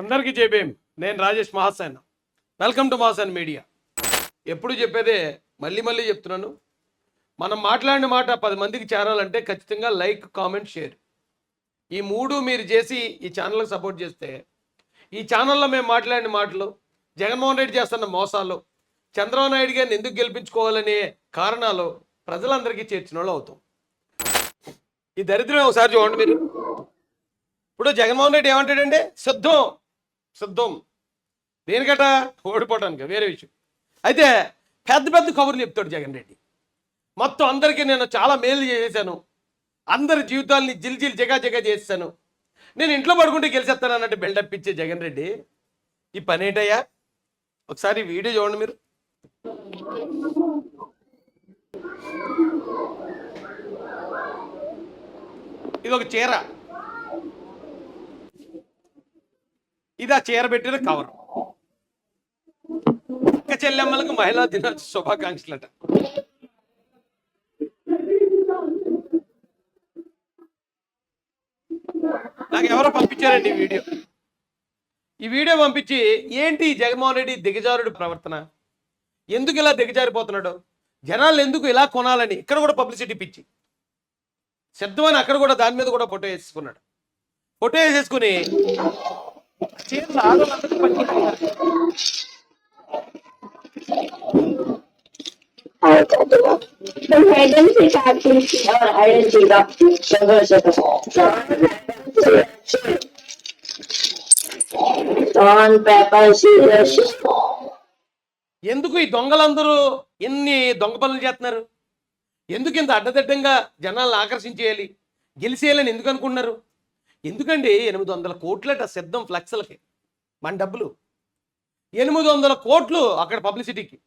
అందరికీ చెప్పేం నేను Rajesh Mahasen. Welcome to Mahasen media ఎప్పుడు చెప్పేదే మళ్ళీ మళ్ళీ చెప్తున్నాను. మనం మాట్లాడిన మాట పది మందికి చేరాలంటే ఖచ్చితంగా లైక్ కామెంట్ షేర్. ఈ మూడు మీరు చేసి ఈ ఛానల్కి సపోర్ట్ చేస్తే ఈ ఛానల్లో మేము మాట్లాడిన మాటలు జగన్మోహన్ రెడ్డి చేస్తున్న మోసాలు చంద్రబాబు నాయుడు గారిని ఎందుకు గెలిపించుకోవాలనే కారణాలు ప్రజలందరికీ చేర్చిన వాళ్ళు అవుతాం. ఈ దరిద్రం ఒకసారి చూడండి మీరు. ఇప్పుడు జగన్మోహన్ రెడ్డి ఏమంటాడండి సిద్ధం సిద్ధం. దేనికట? ఓడిపోవడానికి వేరే విషయం. అయితే పెద్ద పెద్ద కబుర్లు చెప్తాడు జగన్ రెడ్డి. మొత్తం అందరికీ నేను చాలా మేలు చేసేసాను. అందరి జీవితాల్ని జిల్ జిల్ జగా జగా చేస్తాను నేను ఇంట్లో పడుకుంటే గెలిచేస్తాను అన్నట్టు బిల్డప్ ఇచ్చే జగన్ రెడ్డి. ఈ పని ఏంటయ్యా? ఒకసారి వీడియో చూడండి మీరు. ఇది ఒక చీర. ఇది ఆ చీర పెట్టిన కవర్. అక్క చెల్లెమ్మలకు మహిళా దినోత్సవ శుభాకాంక్షలట. నాకు ఎవరో పంపించారండి ఈ వీడియో. ఈ వీడియో పంపించి ఏంటి జగన్మోహన్ రెడ్డి దిగజారుడు ప్రవర్తన? ఎందుకు ఇలా దిగజారిపోతున్నాడు? జనాలు ఎందుకు ఇలా కొనాలని? ఇక్కడ కూడా పబ్లిసిటీ పిచ్చి. శబ్దమని అక్కడ కూడా దాని మీద కూడా ఫోటో వేసుకున్నాడు. ఫోటో వేసేసుకుని చీరలు ఆడవాళ్ళందరికీ or pepper, ఎందుకు ఈ దొంగలందరూ ఎన్ని దొంగ పనులు చేస్తున్నారు? ఎందుకు ఇంత అడ్డదిడ్డంగా జనాలను ఆకర్షించేయాలి? గెలిచేయాలని ఎందుకు అనుకుంటున్నారు? ఎందుకండి? ఎనిమిది వందల కోట్లట సిద్ధం ఫ్లెక్స్లకి మన డబ్బులు. ఎనిమిది వందల కోట్లు అక్కడ పబ్లిసిటీకి.